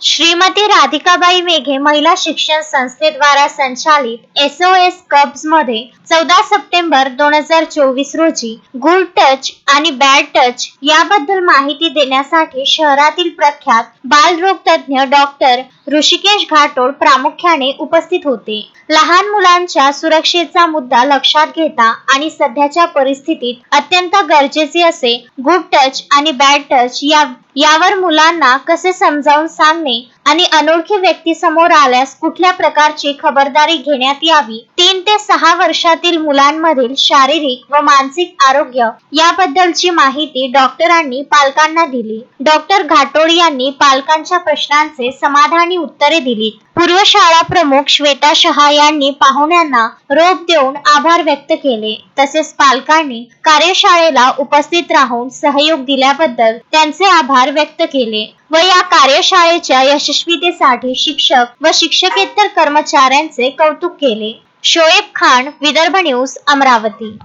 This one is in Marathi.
श्रीमती राधिकाबाई मेघे महिला शिक्षण संस्थेद्वारा संचालित एसओएस कप्समध्ये चौदा सप्टेंबर दोन हजार चोवीस रोजी गुड टच आणि बॅड टच याबद्दल माहिती देण्यासाठी शहरातील प्रख्यात बालरोग तज्ज्ञ डॉक्टर ऋषिकेश घाटोळ प्रामुख्याने उपस्थित होते. लहान मुलांच्या सुरक्षेचा मुद्दा लक्षात घेता आणि सध्याच्या परिस्थितीत अत्यंत गरजेचे असे गुड टच आणि बॅड टच या यावर मुलांना कसे समजावून सांगणे आणि अनोळखी व्यक्ती समोर आल्यास कुठल्या प्रकारची खबरदारी घेण्यात यावी? तीन ते सहा वर्षातील मुलांमधील शारीरिक व मानसिक आरोग्य याबद्दलची माहिती डॉक्टरांनी पालकांना दिली. डॉक्टर घाटोळ यांनी पालकांच्या प्रश्नांचे समाधानी उत्तरे दिली पूर्व शाळा प्रमुख श्वेता शहा यांनी पाहुण्यांना रोप देऊन आभार व्यक्त केले. तसेच पालकांनी कार्यशाळेला उपस्थित राहून सहयोग दिल्याबद्दल त्यांचे आभार व्यक्त केले. व या कार्यशाळेच्या यशस्वीतेसाठी शिक्षक व शिक्षकेतर कर्मचाऱ्यांचे कौतुक केले. शोएब खान विदर्भ न्यूज अमरावती.